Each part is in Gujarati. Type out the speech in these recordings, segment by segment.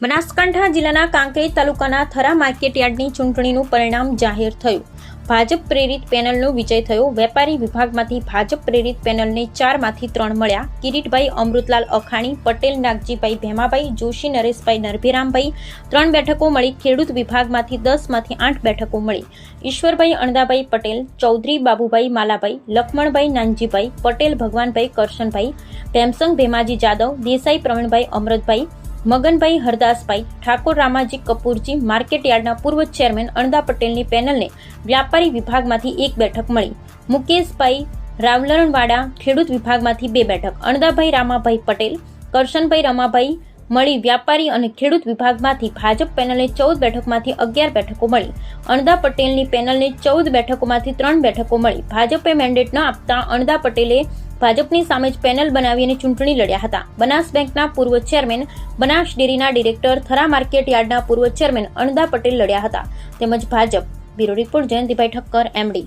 બનાસકાંઠા જિલ્લાના કાંકરેજ તાલુકાના થરા માર્કેટયાર્ડની ચૂંટણીનું પરિણામ જાહેર થયું. ભાજપ પ્રેરિત પેનલનો વિજય થયો. વેપારી વિભાગમાંથી ભાજપ પ્રેરિત પેનલને ચારમાંથી ત્રણ મળ્યા. કિરીટભાઈ અમૃતલાલ અખાણી, પટેલ નાગજીભાઈ ભેમાભાઈ, જોશી નરેશભાઈ નરભીરામભાઈ ત્રણ બેઠકો મળી. ખેડૂત વિભાગમાંથી દસમાંથી આઠ બેઠકો મળી. ઈશ્વરભાઈ અણદાભાઈ પટેલ, ચૌધરી બાબુભાઈ માલાભાઈ, લક્ષ્મણભાઈ નાનજીભાઈ, પટેલ ભગવાનભાઈ કરશનભાઈ, ભેમસંગ ભેમાજી જાદવ, દેસાઈ પ્રવીણભાઈ અમૃતભાઈ મગનભાઈ હરદાસભાઈ, ઠાકોર રામાજી કપૂરજી માર્કેટયાર્ડના પૂર્વ ચેરમેન અણદા પટેલની પેનલને વ્યાપારી વિભાગમાંથી એક બેઠક મળી. મુકેશભાઈ રાવલણવાડા ખેડૂત વિભાગમાંથી બે બેઠક. અણદાભાઈ રામાભાઈ પટેલ, કરશનભાઈ રમાભાઈ મળી વ્યાપારી અને ખેડૂત વિભાગમાંથી ભાજપ પેનલને ચૌદ બેઠકમાંથી અગિયાર બેઠકો મળી. અણદા પટેલની પેનલને ચૌદ બેઠકોમાંથી ત્રણ બેઠકો મળી. ભાજપે મેન્ડેટ ન આપતા અણદા પટેલે ભાજપની સામે જ પેનલ બનાવી અને ચૂંટણી લડ્યા હતા. બનાસ બેંકના પૂર્વ ચેરમેન, બનાસ ડેરીના ડિરેક્ટર થરા માર્કેટ યાર્ડના પૂર્વ ચેરમેન અણદા પટેલ લડ્યા હતા. તેમજ Bhajpa. Bureau report Jayantibhai Thakkar, MD.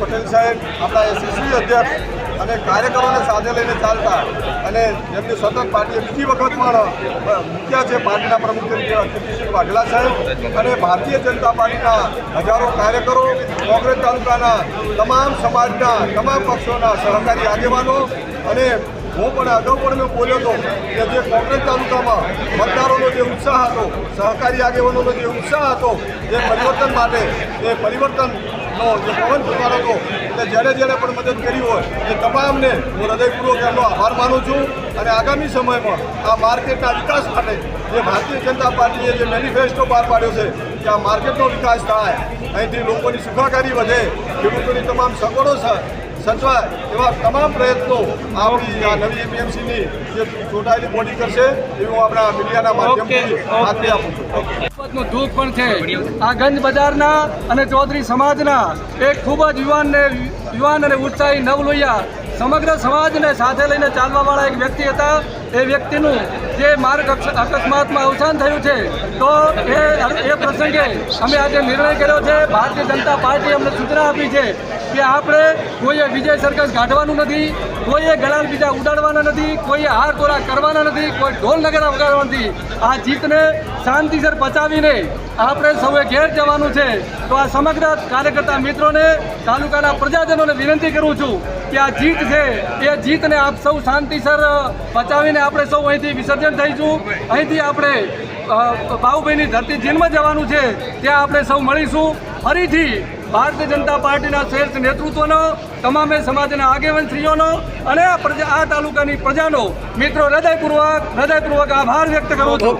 Patel સાહેબ આપણા યશસ્વી અધ્યક્ષ અને કાર્યકરોને સાથે લઈને ચાલતા અને જેમની સતત પાર્ટીએ બીજી વખત પણ મુખ્ય છે પાર્ટીના પ્રમુખ તરીકે અખિલસિંહ વાઘેલા સાહેબ અને ભારતીય જનતા પાર્ટીના હજારો કાર્યકરો, કોંગ્રેસ તાલુકાના તમામ સમાજના તમામ પક્ષોના સહકારી આગેવાનો અને હું પણ, અગાઉ પણ મેં બોલ્યો હતો કે જે કોંગ્રેસ તાલુકામાં જે ઉત્સાહ હતો. સહકારી આગેવાનોનો જે ઉત્સાહ હતો. જે પરિવર્તન માટે એ પરિવર્તનનો જે પવન ફૂંકારો હતો, એટલે જ્યારે જ્યારે પણ મદદ કરી હોય, એ તમામને હું હૃદયપૂર્વક એમનો આભાર માનું છું. અને આગામી સમયમાં આ માર્કેટના વિકાસ માટે જે ભારતીય જનતા પાર્ટીએ જે મેનિફેસ્ટો બહાર પાડ્યો છે, કે આ માર્કેટનો વિકાસ થાય, અહીંથી લોકોની સુખાકારી વધે, ખેડૂતોની તમામ સગવડો સચવાય એવા તમામ પ્રયત્નો આપણી આ નવી એપીએમસીની જે ચૂંટાયેલી બોડી કરશે એવું હું આપણા મીડિયાના માધ્યમથી ખાતરી આપું છું. દુઃખ પણ છે. આ ગંજ બજારના અને ચૌધરી સમાજના એક ખૂબ જ યુવાનને યુવાન અને ઉત્સાહી નવલોહિયા સમગ્ર સમાજને સાથે લઈને ચાલવાવાળા એક વ્યક્તિ હતા. એ વ્યક્તિનું જે માર્ગ અકસ્માતમાં અવસાન થયું છે તો એ એ પ્રસંગે અમે આજે નિર્ણય કર્યો છે ભારતીય જનતા પાર્ટીએ અમને સૂચના આપી છે કે આપણે કોઈએ વિજય સરઘસ કાઢવાનું નથી, કોઈએ ગળાલ બીજા ઉડાડવાના નથી, કોઈએ હાર તોરા કરવાના નથી, કોઈ ઢોલ નગરા વગાડવા નથી. આ જીતને શાંતિસર પચાવીને આપણે સૌએ ઘેર જવાનું છે. તો આ સમગ્ર કાર્યકર્તા મિત્રોને, તાલુકાના પ્રજાજનોને વિનંતી કરું છું કે આ જીત છે, એ જીતને આપ સૌ શાંતિસર પચાવીને આપણે સૌ અહીંથી વિસર્જન થઈશું. અહીંથી આપણે બાહુભાઈની ધરતી જીનમાં જવાનું છે. ત્યાં આપણે સૌ મળીશું. ફરીથી ભારતીય જનતા પાર્ટીના શ્રેષ્ઠ નેતૃત્વનો, તમામે સમાજના આગેવાનશ્રીઓનો અને આ તાલુકાની પ્રજાનો મિત્રો હૃદયપૂર્વક હૃદયપૂર્વક આભાર વ્યક્ત કરું છું.